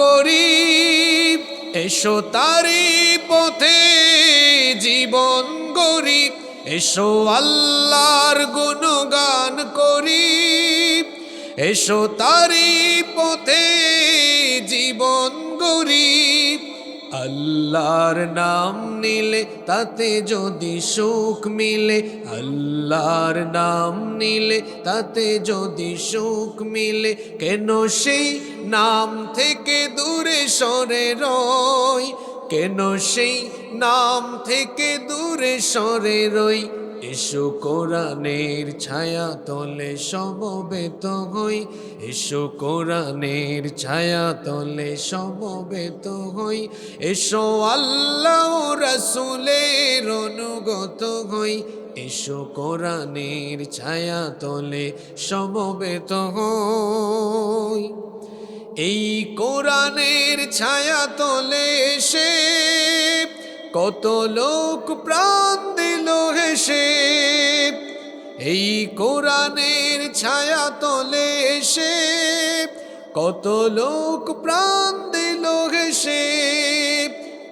করি। এসো তারি পথে জীবন গরি এসো আল্লাহর গুণগান করি। এসো তারি পথে আল্লাহর নাম নিলে তাতে যদি সুখ মিলে, আল্লাহর নাম নিলে তাতে যদি সুখ মিলে, কেন সেই নাম থেকে দূরে সরে রই? কেন সেই নাম থেকে দূরে সরে রই? এসো কোরআনের ছায়া তলে সমবেত হই। এসো কোরআনের ছায়া তলে সমবেত হই। এসো আল্লাহ রসুলের অনুগত হই। এসো কোরআনের ছায়া তলে সমবেত হই। এই কোরআনের ছায়া তলে এসে কত লোক প্রাণ দিল হেসে। এই কোরআনের ছায়া তলে এসে কত লোক প্রাণ দিল হেসে।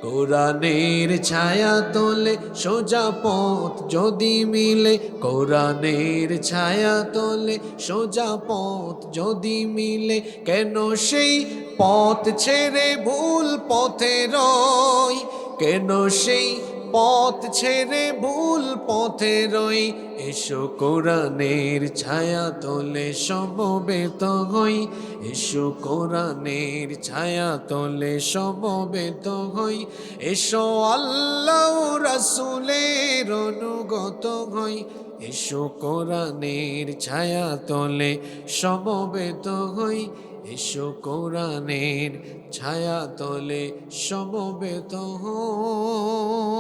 কোরআনের ছায়া তোলে সোজা পথ যদি মিলে, কোরআনের ছায়া তোলে সোজা পথ যদি মিলে, কেন সেই পথ ছেড়ে ভুল পথে রয়? কেন সেই পথ ছেড়ে ভুল পথে রই? এসো কোরআনের ছায়া তোলে সমবেত হই। এসো কোরআনের ছায়া তোলে সমবেত হই। এসো আল্লাহ রাসুলের অনুগত হই। এসো কোরআনের ছায়া তোলে সমবেত হই। এসো কোরআনের ছায়া তলে সমবেত হই